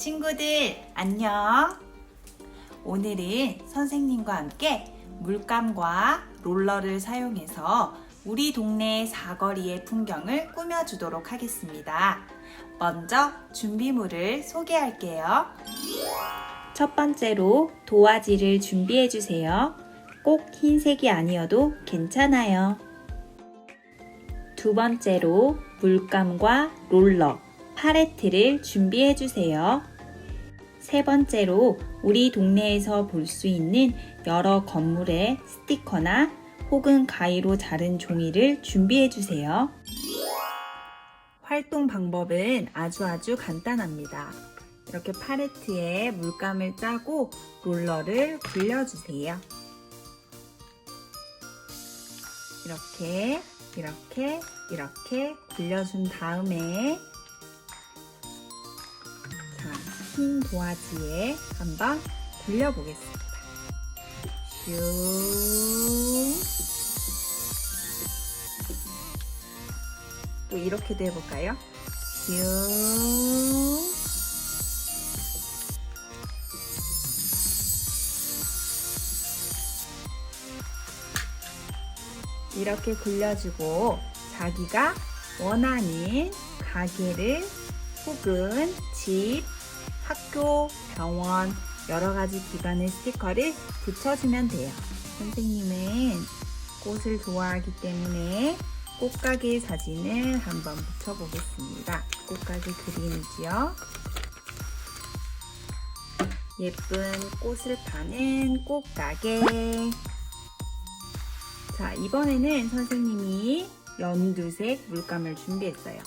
친구들, 안녕. 오늘은 선생님과 함께 물감과 롤러를 사용해서 우리 동네 사거리의 풍경을 꾸며주도록 하겠습니다. 먼저 준비물을 소개할게요. 첫 번째로 도화지를 준비해 주세요. 꼭 흰색이 아니어도 괜찮아요. 두 번째로 물감과 롤러, 팔레트를 준비해 주세요. 세 번째로 우리 동네에서 볼 수 있는 여러 건물의 스티커나 혹은 가위로 자른 종이를 준비해 주세요. 활동 방법은 아주 아주 간단합니다. 이렇게 팔레트에 물감을 짜고 롤러를 굴려주세요. 이렇게, 이렇게, 이렇게 굴려준 다음에 흰 도화지에 한번 굴려보겠습니다. 슝. 또 이렇게도 해볼까요? 슝. 이렇게 굴려주고 자기가 원하는 가게를 혹은 집, 학교, 병원 여러 가지 기관의 스티커를 붙여주면 돼요. 선생님은 꽃을 좋아하기 때문에 꽃가게 사진을 한번 붙여보겠습니다. 꽃가게 그림이지요. 예쁜 꽃을 파는 꽃가게. 자, 이번에는 선생님이 연두색 물감을 준비했어요.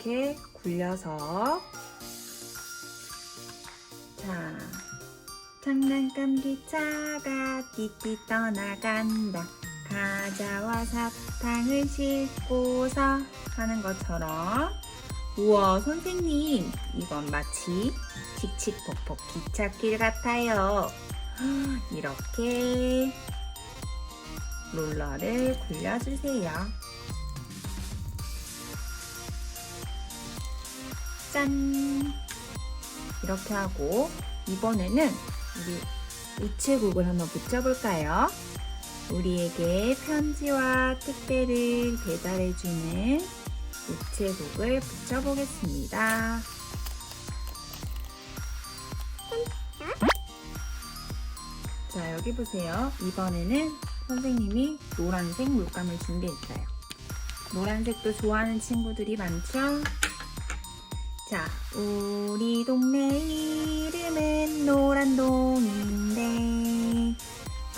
이렇게 굴려서 자, 장난감 기 차가 띠띠 떠나간다. 가자와 사탕을 싣고서 하는 것처럼 우와 선생님 이건 마치 칙칙폭폭 기찻길 같아요. 이렇게 롤러를 굴려주세요. 짠! 이렇게 하고 이번에는 우리 우체국을 한번 붙여볼까요? 우리에게 편지와 택배를 배달해주는 우체국을 붙여보겠습니다. 자, 여기 보세요. 이번에는 선생님이 노란색 물감을 준비했어요. 노란색도 좋아하는 친구들이 많죠? 자, 우리 동네 이름은 노란동인데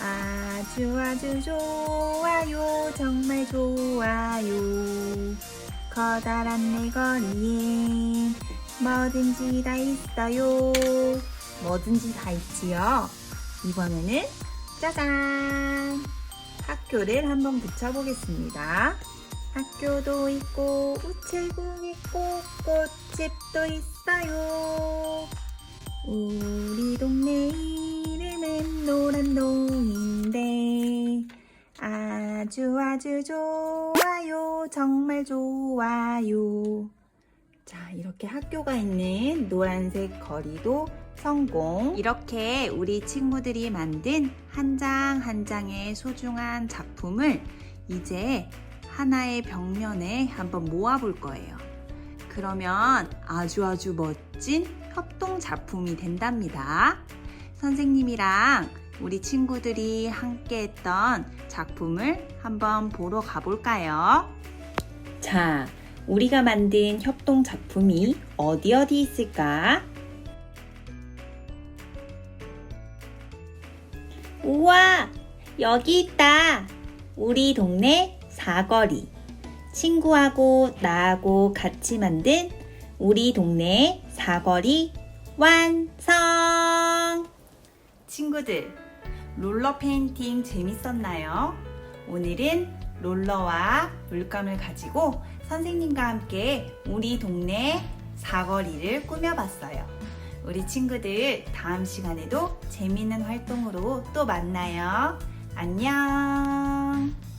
아주 아주 좋아요 정말 좋아요. 커다란 내 거리에 뭐든지 다 있어요. 뭐든지 다 있지요? 이번에는 짜잔! 학교를 한번 붙여보겠습니다. 학교도 있고 우체국 있 고 꽃집도 있어요. 우리 동네 이름은 노란동인데 아주 아주 좋아요 정말 좋아요. 자 이렇게 학교가 있는 노란색 거리도 성공. 이렇게 우리 친구들이 만든 한 장한 장의 소중한 작품을 이제 하나의 벽면에 한번 모아볼 거예요. 그러면 아주 아주 멋진 협동 작품이 된답니다. 선생님이랑 우리 친구들이 함께 했던 작품을 한번 보러 가볼까요? 자, 우리가 만든 협동 작품이 어디 어디 있을까? 우와, 여기 있다. 우리 동네 사거리. 친구하고 나하고 같이 만든 우리 동네 사거리 완성! 친구들, 롤러 페인팅 재밌었나요? 오늘은 롤러와 물감을 가지고 선생님과 함께 우리 동네 사거리를 꾸며봤어요. 우리 친구들 다음 시간에도 재밌는 활동으로 또 만나요. 안녕!